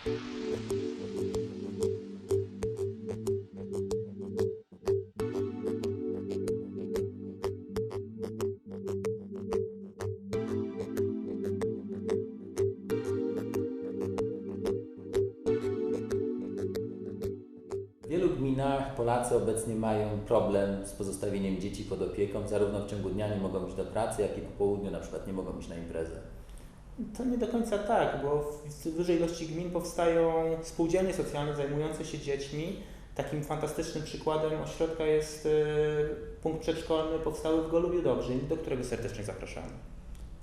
W wielu gminach Polacy obecnie mają problem z pozostawieniem dzieci pod opieką. Zarówno w ciągu dnia nie mogą iść do pracy, jak i po południu na przykład nie mogą iść na imprezę. To nie do końca tak, bo w dużej ilości gmin powstają spółdzielnie socjalne zajmujące się dziećmi. Takim fantastycznym przykładem ośrodka jest y, punkt przedszkolny powstały w Golubiu Dobrzyn, do którego serdecznie zapraszamy.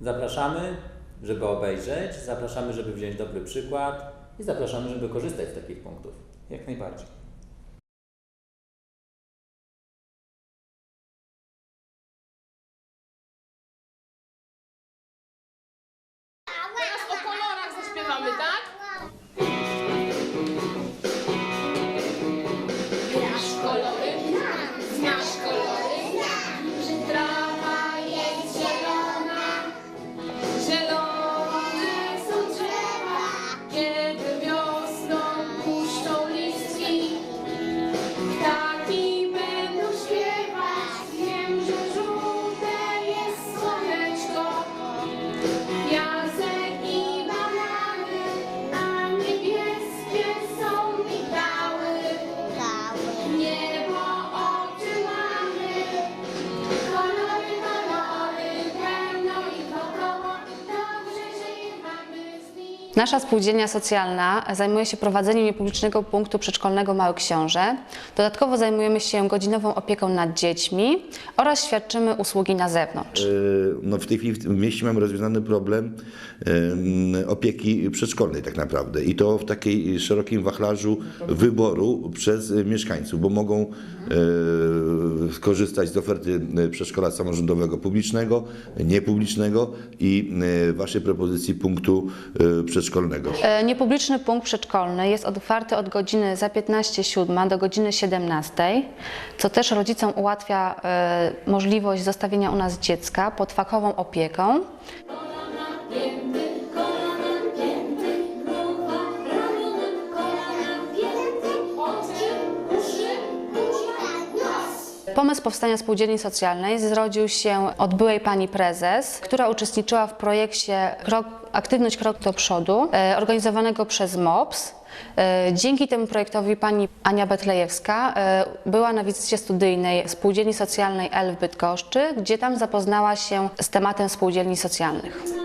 Zapraszamy, żeby obejrzeć, zapraszamy, żeby wziąć dobry przykład i zapraszamy, żeby korzystać z takich punktów. Jak najbardziej. down with that? Nasza spółdzielnia socjalna zajmuje się prowadzeniem niepublicznego punktu przedszkolnego Mały Książę. Dodatkowo zajmujemy się godzinową opieką nad dziećmi oraz świadczymy usługi na zewnątrz. E, No w tej chwili w mieście mamy rozwiązany problem em, opieki przedszkolnej tak naprawdę i to w takiej szerokim wachlarzu wyboru przez mieszkańców, bo mogą e, skorzystać z oferty e, przedszkola samorządowego publicznego, niepublicznego i waszej propozycji punktu e, przedszkolnego. E, Niepubliczny punkt przedszkolny jest otwarty od godziny za 15.07 do godziny 17, co też rodzicom ułatwia e, możliwość zostawienia u nas dziecka pod fachową opieką. Pomysł powstania spółdzielni socjalnej zrodził się od byłej pani prezes, która uczestniczyła w projekcie Krok, Aktywność Krok do Przodu, e, organizowanego przez MOPS. E, Dzięki temu projektowi pani Ania Betlejewska e, była na wizycie studyjnej spółdzielni socjalnej L w Bydgoszczy, gdzie tam zapoznała się z tematem spółdzielni socjalnych.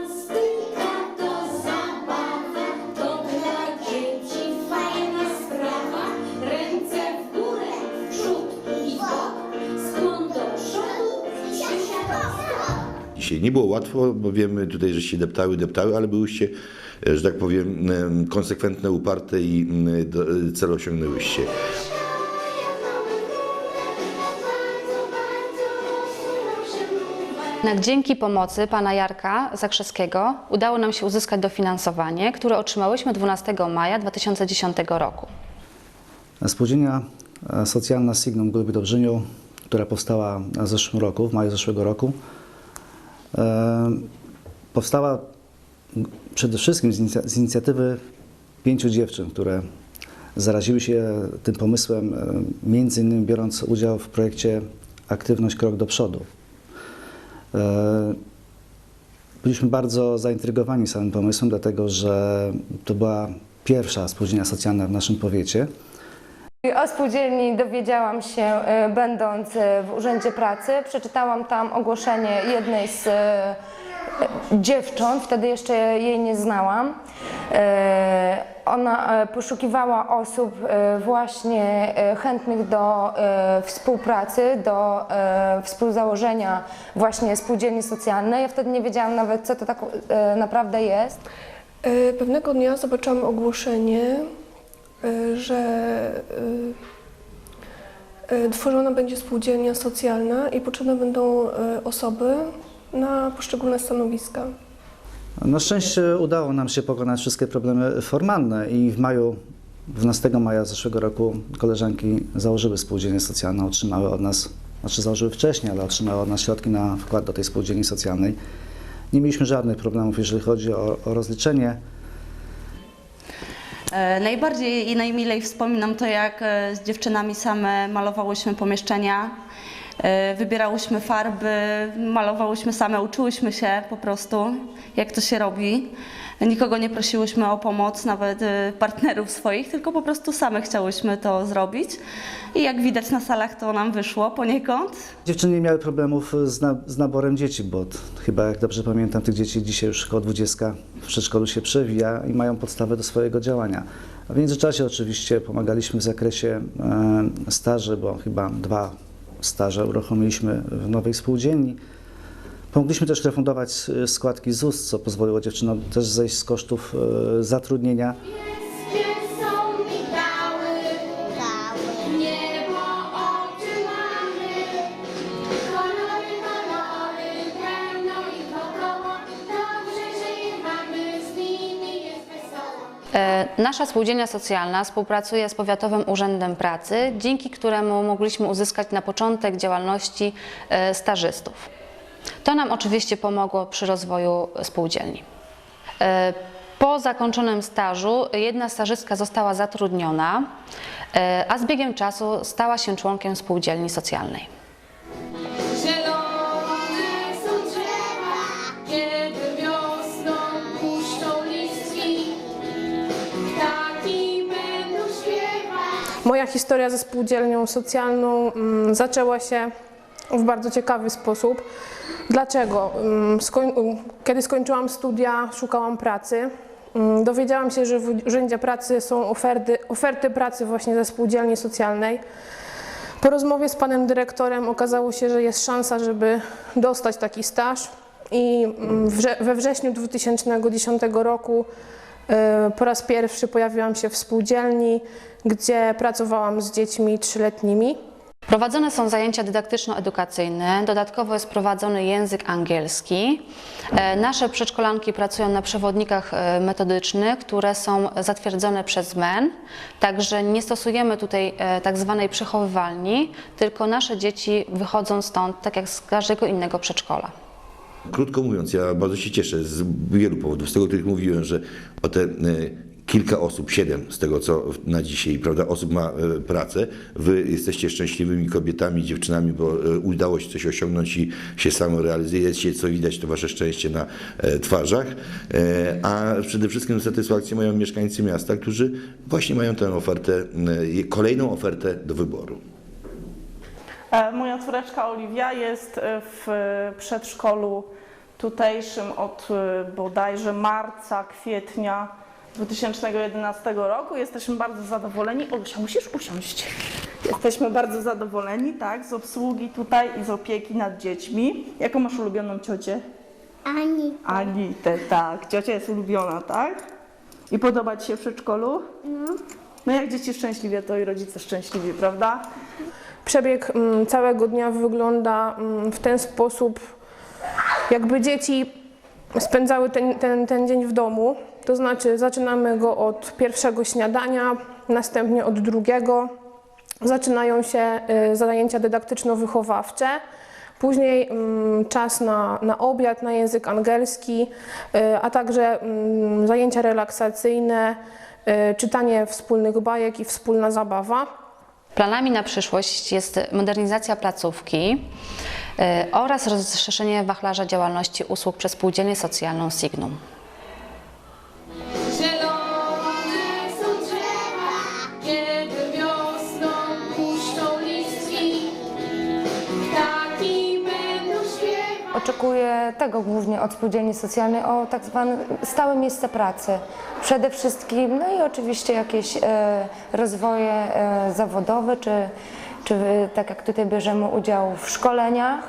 Nie było łatwo, bo wiemy tutaj, że się deptały, deptały, ale byłyście, że tak powiem, em, konsekwentne, uparte i cel osiągnęłyście. Jednak dzięki pomocy pana Jarka Zakrzewskiego udało nam się uzyskać dofinansowanie, które otrzymałyśmy 12 maja 2010 roku. Spółdzielnia e, socjalna Signum Głuby Dobrzyniu, która powstała w zeszłym roku, w maju zeszłego roku, powstała przede wszystkim z inicjatywy pięciu dziewczyn, które zaraziły się tym pomysłem, e, między innymi biorąc udział w projekcie Aktywność Krok do Przodu. E, Byliśmy bardzo zaintrygowani samym pomysłem, dlatego że to była pierwsza spółdzielnia socjalna w naszym powiecie. O spółdzielni dowiedziałam się e, będąc e, w Urzędzie Pracy. Przeczytałam tam ogłoszenie jednej z e, dziewcząt, wtedy jeszcze jej nie znałam. Ona poszukiwała osób właśnie chętnych do współpracy, do współzałożenia właśnie spółdzielni socjalnej. Ja wtedy nie wiedziałam nawet, co to tak naprawdę jest. Pewnego dnia zobaczyłam ogłoszenie, że e, e, tworzona będzie spółdzielnia socjalna i potrzebne będą e, osoby na poszczególne stanowiska. Na szczęście udało nam się pokonać wszystkie problemy formalne i w maju, 12 maja zeszłego roku koleżanki założyły spółdzielnię socjalną, otrzymały od nas, znaczy założyły wcześniej, ale otrzymały od nas środki na wkład do tej spółdzielni socjalnej. Nie mieliśmy żadnych problemów, jeżeli chodzi o, o rozliczenie. E, Najbardziej i najmilej wspominam to, jak e, z dziewczynami same malowałyśmy pomieszczenia, wybierałyśmy farby, malowałyśmy same, uczyłyśmy się po prostu, jak to się robi. Nikogo nie prosiłyśmy o pomoc, nawet e, partnerów swoich, tylko po prostu same chciałyśmy to zrobić. I jak widać na salach to nam wyszło poniekąd. Dziewczyny nie miały problemów z, na, z naborem dzieci, bo chyba, jak dobrze pamiętam, tych dzieci dzisiaj już około 20 w przedszkolu się przewija i mają podstawę do swojego działania. W międzyczasie oczywiście pomagaliśmy w zakresie e, staży, bo chyba dwa staże uruchomiliśmy w nowej spółdzielni. Pomogliśmy też refundować e, składki ZUS, co pozwoliło dziewczynom też zejść z kosztów e, zatrudnienia. Nasza spółdzielnia socjalna współpracuje z Powiatowym Urzędem Pracy, dzięki któremu mogliśmy uzyskać na początek działalności e, stażystów. To nam oczywiście pomogło przy rozwoju spółdzielni. E, Po zakończonym stażu jedna stażystka została zatrudniona, e, a z biegiem czasu stała się członkiem spółdzielni socjalnej. Moja historia ze spółdzielnią socjalną mm, zaczęła się w bardzo ciekawy sposób. Dlaczego? Mm, Kiedy skończyłam studia, szukałam pracy. Mm, Dowiedziałam się, że w Urzędzie Pracy są oferty, oferty pracy właśnie ze spółdzielni socjalnej. Po rozmowie z panem dyrektorem okazało się, że jest szansa, żeby dostać taki staż i we wrześniu 2010 roku po raz pierwszy pojawiłam się w spółdzielni, gdzie pracowałam z dziećmi trzyletnimi. Prowadzone są zajęcia dydaktyczno-edukacyjne, dodatkowo jest prowadzony język angielski. E, Nasze przedszkolanki pracują na przewodnikach e, metodycznych, które są zatwierdzone przez MEN, także nie stosujemy tutaj tak zwanej przechowywalni, tylko nasze dzieci wychodzą stąd tak jak z każdego innego przedszkola. Krótko mówiąc, ja bardzo się cieszę z wielu powodów, z tego, których mówiłem, że o te e, kilka osób, siedem z tego, co na dzisiaj, prawda, osób ma e, pracę. Wy jesteście szczęśliwymi kobietami, dziewczynami, bo e, udało się coś osiągnąć i się samorealizujecie, co widać, to wasze szczęście na twarzach. A przede wszystkim satysfakcję mają mieszkańcy miasta, którzy właśnie mają tę ofertę, kolejną ofertę do wyboru. E, Moja córeczka Oliwia jest e, w przedszkolu tutejszym od e, bodajże marca, kwietnia 2011 roku. Jesteśmy bardzo zadowoleni. Olusia, musisz usiąść. Jesteśmy bardzo zadowoleni, tak, z obsługi tutaj i z opieki nad dziećmi. Jaką masz ulubioną ciocię? Ani Anitę, tak. Ciocia jest ulubiona, tak? I podoba Ci się w przedszkolu? No. No jak dzieci szczęśliwie, to i rodzice szczęśliwi, prawda? Przebieg mm, całego dnia wygląda mm, w ten sposób, jakby dzieci spędzały ten, ten, ten dzień w domu. To znaczy, zaczynamy go od pierwszego śniadania, następnie od drugiego. Zaczynają się y, zajęcia dydaktyczno-wychowawcze. Później mm, czas na, na obiad, na język angielski, y, a także zajęcia relaksacyjne, y, czytanie wspólnych bajek i wspólna zabawa. Planami na przyszłość jest modernizacja placówki e, oraz rozszerzenie wachlarza działalności usług przez spółdzielnię socjalną Signum. Oczekuję tego głównie od spółdzielni socjalnej, o tak zwane stałe miejsce pracy. Przede wszystkim, no i oczywiście jakieś e, rozwoje e, zawodowe, czy, czy e, tak jak tutaj bierzemy udział w szkoleniach,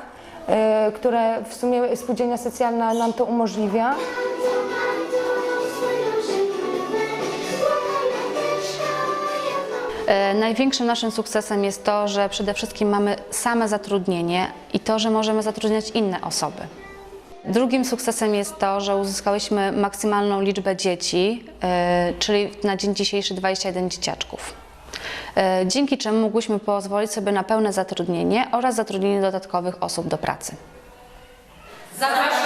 które w sumie spółdzielnia socjalna nam to umożliwia. Największym naszym sukcesem jest to, że przede wszystkim mamy same zatrudnienie i to, że możemy zatrudniać inne osoby. Drugim sukcesem jest to, że uzyskałyśmy maksymalną liczbę dzieci, e, czyli na dzień dzisiejszy 21 dzieciaczków. E, Dzięki czemu mogłyśmy pozwolić sobie na pełne zatrudnienie oraz zatrudnienie dodatkowych osób do pracy. Zapraszamy